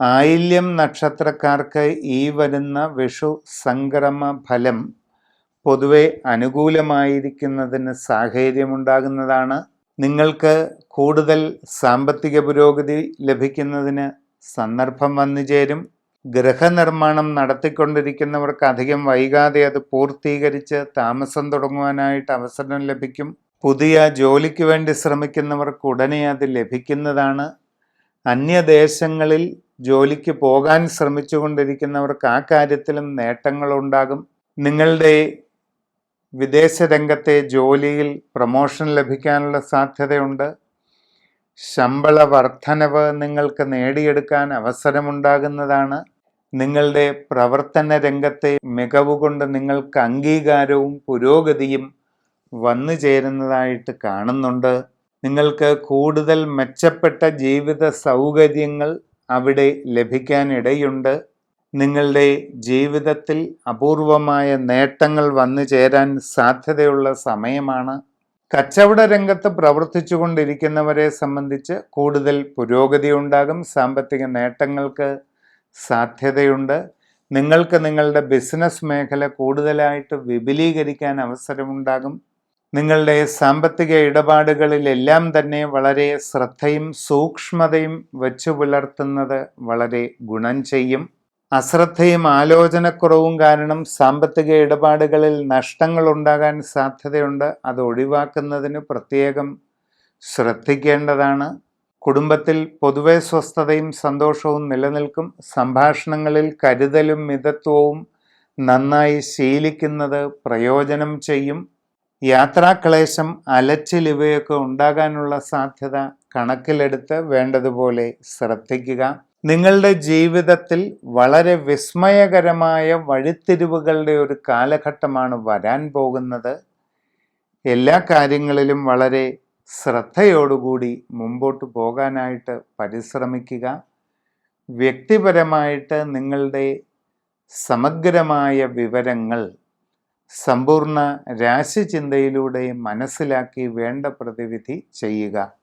ആയില്യം നക്ഷത്രക്കാർക്ക് ഈ വരുന്ന വിഷു സംക്രമ ഫലം പൊതുവെ അനുകൂലമായിരിക്കുന്നതിന് സാഹചര്യമുണ്ടാകുന്നതാണ്. നിങ്ങൾക്ക് കൂടുതൽ സാമ്പത്തിക പുരോഗതി ലഭിക്കുന്നതിന് സന്ദർഭം വന്നു ചേരും. ഗൃഹനിർമ്മാണം നടത്തിക്കൊണ്ടിരിക്കുന്നവർക്ക് അധികം വൈകാതെ അത് പൂർത്തീകരിച്ച് താമസം തുടങ്ങുവാനായിട്ട് അവസരം ലഭിക്കും. പുതിയ ജോലിക്ക് വേണ്ടി ശ്രമിക്കുന്നവർക്ക് ഉടനെ അത് ലഭിക്കുന്നതാണ്. അന്യദേശങ്ങളിൽ ജോലിക്ക് പോകാൻ ശ്രമിച്ചുകൊണ്ടിരിക്കുന്നവർക്ക് ആ കാര്യത്തിലും നേട്ടങ്ങളുണ്ടാകും. നിങ്ങളുടെ വിദേശ രംഗത്തെ ജോലിയിൽ പ്രൊമോഷൻ ലഭിക്കാനുള്ള സാധ്യതയുണ്ട്. ശമ്പള വർധനവ് നിങ്ങൾക്ക് നേടിയെടുക്കാൻ അവസരമുണ്ടാകുന്നതാണ്. നിങ്ങളുടെ പ്രവർത്തന രംഗത്തെ മികവ് കൊണ്ട് നിങ്ങൾക്ക് അംഗീകാരവും പുരോഗതിയും വന്നു ചേരുന്നതായിട്ട് കാണുന്നുണ്ട്. നിങ്ങൾക്ക് കൂടുതൽ മെച്ചപ്പെട്ട ജീവിത സൗകര്യങ്ങൾ അവിടെ ലഭിക്കാനിടയുണ്ട്. നിങ്ങളുടെ ജീവിതത്തിൽ അപൂർവമായ നേട്ടങ്ങൾ വന്നു ചേരാൻ സാധ്യതയുള്ള സമയമാണ്. കച്ചവട രംഗത്ത് പ്രവർത്തിച്ചു കൊണ്ടിരിക്കുന്നവരെ സംബന്ധിച്ച് കൂടുതൽ പുരോഗതി ഉണ്ടാകും. സാമ്പത്തിക നേട്ടങ്ങൾക്ക് സാധ്യതയുണ്ട്. നിങ്ങൾക്ക് നിങ്ങളുടെ ബിസിനസ് മേഖല കൂടുതലായിട്ട് വിപുലീകരിക്കാൻ അവസരമുണ്ടാകും. നിങ്ങളുടെ സാമ്പത്തിക ഇടപാടുകളിലെല്ലാം തന്നെ വളരെ ശ്രദ്ധയും സൂക്ഷ്മതയും വച്ചു പുലർത്തുന്നത് വളരെ ഗുണം ചെയ്യും. അശ്രദ്ധയും ആലോചനക്കുറവും കാരണം സാമ്പത്തിക ഇടപാടുകളിൽ നഷ്ടങ്ങൾ ഉണ്ടാകാൻ സാധ്യതയുണ്ട്. അത് ഒഴിവാക്കുന്നതിന് പ്രത്യേകം ശ്രദ്ധിക്കേണ്ടതാണ്. കുടുംബത്തിൽ പൊതുവെ സ്വസ്ഥതയും സന്തോഷവും നിലനിൽക്കും. സംഭാഷണങ്ങളിൽ കരുതലും മിതത്വവും നന്നായി ശീലിക്കുന്നത് പ്രയോജനം ചെയ്യും. യാത്രാക്ലേശം അലച്ചിൽ ഇവയൊക്കെ ഉണ്ടാകാനുള്ള സാധ്യത കണക്കിലെടുത്ത് വേണ്ടതുപോലെ ശ്രദ്ധിക്കുക. നിങ്ങളുടെ ജീവിതത്തിൽ വളരെ വിസ്മയകരമായ വഴിത്തിരിവുകളുടെ ഒരു കാലഘട്ടമാണ് വരാൻ പോകുന്നത്. എല്ലാ കാര്യങ്ങളിലും വളരെ ശ്രദ്ധയോടുകൂടി മുമ്പോട്ട് പോകാനായിട്ട് പരിശ്രമിക്കുക. വ്യക്തിപരമായിട്ട് നിങ്ങളുടെ സമഗ്രമായ വിവരങ്ങൾ സമ്പൂർണ രാശിചിന്തയിലൂടെ മനസ്സിലാക്കി വേണ്ട പ്രതിവിധി ചെയ്യുക.